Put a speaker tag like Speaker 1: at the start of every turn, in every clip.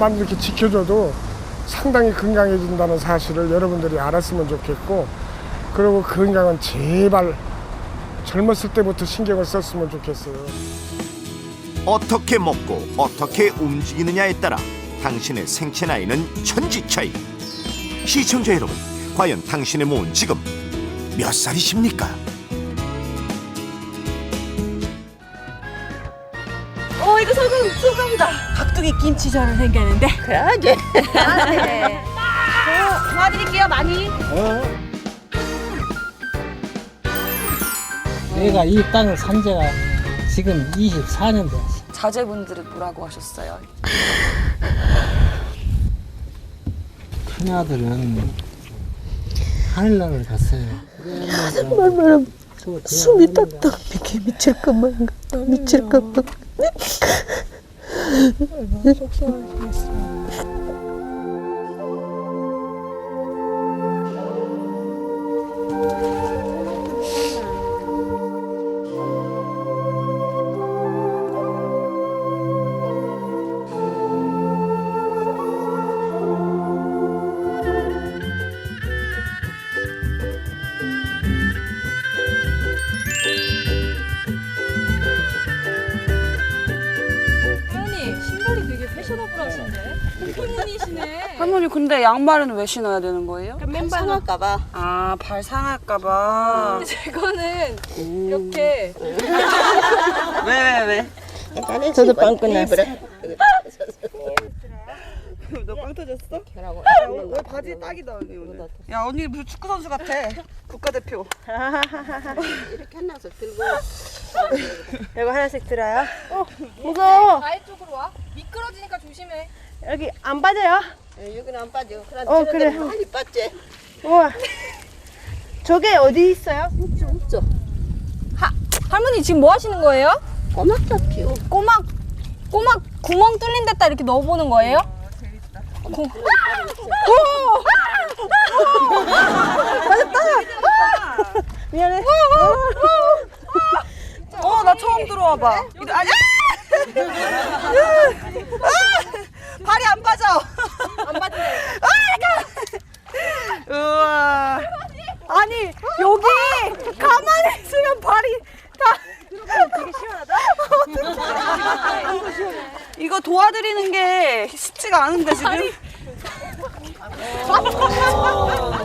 Speaker 1: 조금만 이렇게 지켜줘도 상당히 건강해진다는 사실을 여러분들이 알았으면 좋겠고 그리고 건강은 제발 젊었을 때부터 신경을 썼으면 좋겠어요.
Speaker 2: 어떻게 먹고 어떻게 움직이느냐에 따라 당신의 생체 나이는 천지 차이. 시청자 여러분, 과연 당신의 몸은 지금 몇 살이십니까?
Speaker 3: 어 소금이다. 각두기 김치전을 생겼는데.
Speaker 4: 그러지.
Speaker 3: 네. 저 도와드릴게요 많이.
Speaker 5: 내가 이 땅을 산 지가 지금 24년 됐어.
Speaker 3: 자제분들은 뭐라고 하셨어요?
Speaker 5: 큰 아들은 하늘나라를 갔어요.
Speaker 4: 얼마나 숨이 딱딱 비게 미칠 것만 같다. 미칠 것만 같다.
Speaker 6: 할머니 오픈문이시네
Speaker 3: 할머니 근데 양말은 왜 신어야 되는 거예요?
Speaker 4: 상할까봐.
Speaker 3: 아 발 상할까봐.
Speaker 6: 제거는 이렇게
Speaker 3: 왜 왜 왜?
Speaker 4: 저도 빵 끝났어.
Speaker 3: 너빵 터졌어? 왜 바지 딱이다 언니 오늘. 야 언니 무슨 축구 선수 같아. 국가대표.
Speaker 4: 이렇게 하나서 들고. 이거 하나씩 들어요. 어, 무거워.
Speaker 6: 아예 쪽으로 와 미끄러지니까 조심해
Speaker 4: 여기 안 빠져요? 여기는 안 빠져. 그럼 어, 그래. 많이 빠지. 우와. 저게 어디 있어요? 없죠, 없죠.
Speaker 6: 할머니 지금 뭐 하시는 거예요?
Speaker 4: 꼬막 잡히고.
Speaker 6: 꼬막 꼬막 구멍 뚫린 데다 이렇게 넣어보는 거예요? 고...
Speaker 4: 미안해.
Speaker 3: 어 나 처음 들어와봐. 아니. 아! 발이 안 빠져. 안 빠지네. 우와. 아니 여기 가만히 있으면 발이 다. 되게 시원하다. 이거 도와드리는 게 쉽지가 않은데 지금.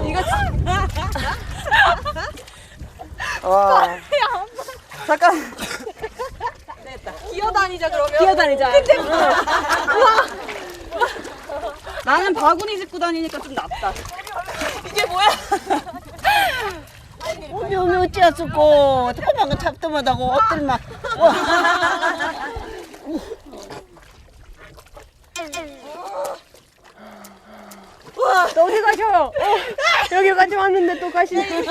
Speaker 3: 이거 와. 잠깐.
Speaker 6: 기어다니자 그러면
Speaker 3: 기어다니자. 나는 바구니 짚고 다니니까 좀 낫다. 이게 뭐야?
Speaker 4: 오미 오미 어찌했었고 토방은 잡더마다고 옷들만. 또 어디 가셔? 어, 여기까지 왔는데 또 가시네.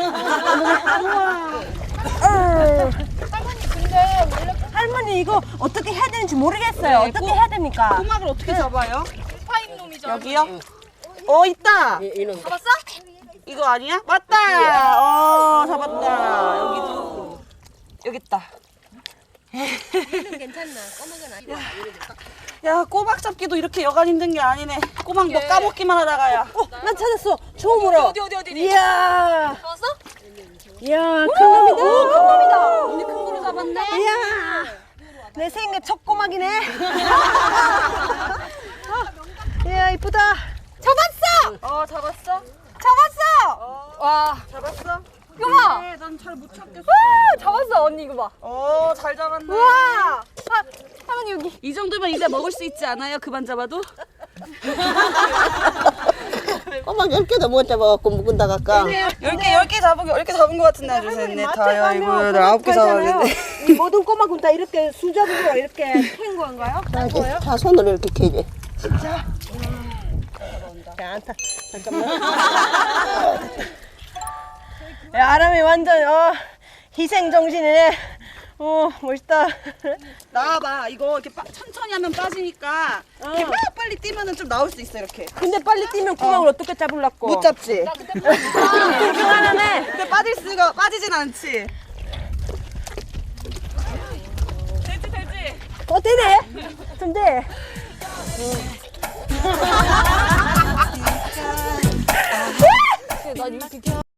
Speaker 4: 할머니 이거 어떻게 해야 되는지 모르겠어요.
Speaker 3: 네,
Speaker 4: 어떻게
Speaker 3: 꼭-
Speaker 4: 해야 됩니까?
Speaker 3: 꼬막을 어떻게 잡아요?
Speaker 6: 놈이죠
Speaker 3: 여기요? 어 있다.
Speaker 6: 잡았어?
Speaker 3: 이거 아니야? 맞다. 어 잡았다. 여기도 여기 있다.
Speaker 6: 괜찮나 꼬막은 아니야
Speaker 3: 야 꼬막 잡기도 이렇게 여간 힘든 게 아니네. 꼬막 뭐 까먹기만 하다가야.
Speaker 4: 어, 난 찾았어. 처음으로.
Speaker 6: 어디 어디 어디 어디
Speaker 4: 이야.
Speaker 6: 잡았어?
Speaker 4: 이야, 큰 놈이다.
Speaker 6: 오, 큰 놈이다 언니 큰 거로 잡았네
Speaker 4: 이야. 내 생애 첫 꼬막이네. 이야, 이쁘다.
Speaker 6: 잡았어!
Speaker 3: 어 잡았어?
Speaker 6: 잡았어! 와
Speaker 3: 잡았어?
Speaker 6: 이거 봐
Speaker 3: 네, 난잘 못 찾겠어.
Speaker 6: 와, 잡았어 언니 이거 봐
Speaker 3: 어 잘 잡았네.
Speaker 6: 우와 아, 할머니 여기
Speaker 3: 이 정도면 이제 먹을 수 있지 않아요? 그만 잡아도?
Speaker 4: 꼬막 10개도 못 잡아갖고 묵은다 갈까?
Speaker 3: 열 개, 열개 잡은 게, 열개 잡은 거 같은데, 아주 셋, 넷, 다, 여, 일곱, 여덟, 아홉 개 잡았는데.
Speaker 4: 이 모든 꼬막은 다 이렇게 수작으로 이렇게
Speaker 6: 한 건가요?
Speaker 4: 다, 이렇게 다 손으로 이렇게 캐지. 진짜? 야, 안타. 잠깐만. 아람이 완전 어, 희생 정신이네. 오 어, 멋있다.
Speaker 3: 나와봐. 이거 이렇게 빠, 천천히 하면 빠지니까 어. 이렇게 막 빨리 뛰면은 좀 나올 수 있어 이렇게.
Speaker 4: 근데 빨리 뛰면 구멍을 어. 떻게 잡을라고?
Speaker 3: 못 잡지.
Speaker 4: 불안하네.
Speaker 3: 아, 근데 빠질 수가 빠지진 않지.
Speaker 4: 어 되네. 좀 돼.